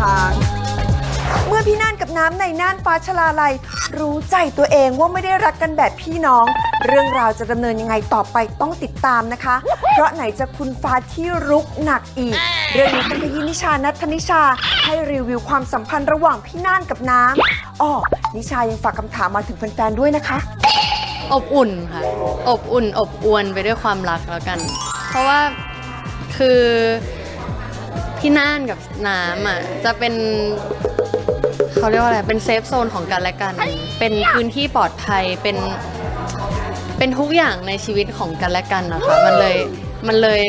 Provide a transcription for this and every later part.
ช้าง เมื่อพี่น่านกับน้ำในน่านฟ้าชลาลัย รู้ใจตัวเองว่าไม่ได้รักกันแบบพี่น้อง เรื่องราวจะดำเนินยังไงต่อไปต้องติดตามนะคะ เพราะไหนจะคุณฟ้าที่รุกหนักอีก เรื่องนี้ต้องขยี้นิชานัทนิชา ให้รีวิวความสัมพันธ์ระหว่างพี่น่านกับน้ำอ้อนิชายังฝากคำถามมาถึงแฟนๆด้วยนะคะ อบอุ่นค่ะ อบอุ่น อบอวนไปด้วยความรักแล้วกัน เพราะว่าคือ พี่น่านกับน้ำอะจะเป็นเขาเรียกว่าอะไรเป็นเซฟโซนของกันและกัน เป็นพื้นที่ปลอดภัยเป็น เป็นทุกอย่างในชีวิตของกันและกันนะคะมันเลยมันเลย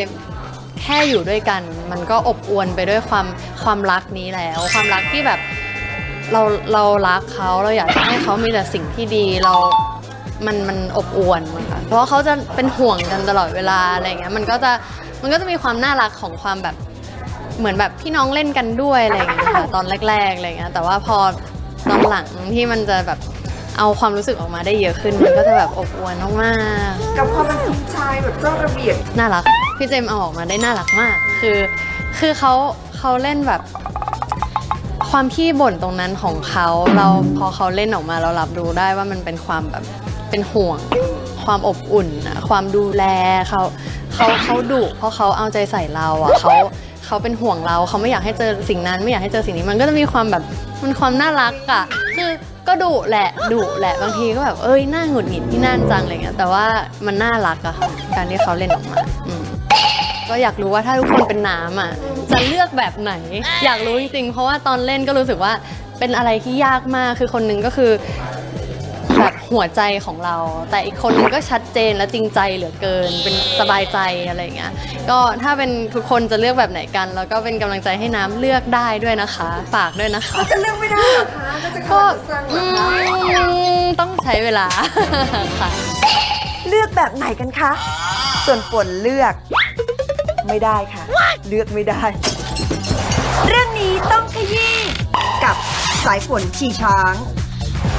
แค่อยู่ด้วยกัน มันก็อบอวนไปด้วยความความรักนี้แล้ว ความรักที่แบบเราเรารักเขาเราอยากให้เขามีแต่สิ่งที่ดีเรา มันมันอบอวลมั้งค่ะเพราะเขาจะเป็นห่วงกันตลอดเวลาอะไรเงี้ยมันก็จะมันก็จะมีความน่ารักของความแบบ เหมือนแบบพี่น้องเล่นกันด้วยอะไรอย่างเงี้ยค่ะตอนแรกๆอะไรเงี้ยแต่ว่าพอตอนหลังที่มันจะแบบเอาความรู้สึกออกมาได้เยอะขึ้นมันก็จะแบบอบอวลมากกับความเป็นคุณชายแบบเจ้าระเบียบๆน่ารักพี่เจมส์เอาออกมาได้น่ารักมาก คือคือเขาเขาเล่นแบบ ความขี้บ่นตรงนั้นของเขาเราพอเขาเล่นออกมาเรารับรู้ได้ว่ามันเป็นความแบบเป็นห่วง ความอบอุ่นอะความดูแลเขาเขาเขาดุเพราะเขาเอาใจใส่เราอะเขา เขาเป็นห่วงเราเขาไม่อยากให้เจอสิ่งนั้น ไม่อยากให้เจอสิ่งนี้มันก็จะมีความแบบมันความน่ารักอะคือก็ดุแหละดุแหละบางทีก็แบบเอ้ยน่าหงุดหงิดที่น่านจังอะไรเงี้ยแต่ว่ามันน่ารักอะค่ะการที่เขาเล่นออกมาอืมก็อยากรู้ว่าถ้าทุกคนเป็นน้ำอะจะเลือกแบบไหน อยากรู้จริงๆเพราะว่าตอนเล่นก็รู้สึกว่าเป็นอะไรที่ยากมากคือคนหนึงก็คือ แบบหัวใจของเรา แต่อีกคนนึงก็ชัดเจนและจริงใจเหลือเกิน เป็นสบายใจอะไรอย่างเงี้ยก็ถ้าเป็นทุกคนจะเลือกแบบไหนกัน แล้วก็เป็นกำลังใจให้น้ำเลือกได้ด้วยนะคะฝากด้วยนะคะ จะเลือกไม่ได้เหรอคะก็จะก็เข้าจะสร้างเหรอือคะมต้องใช้เวลา ค่ะ เลือกแบบไหนกันคะ ส่วนฝนเลือก ไม่ได้ค่ะ เลือกไม่ได้ เรื่องนี้ต้องขยี้กับสายฝนขี่ช้าง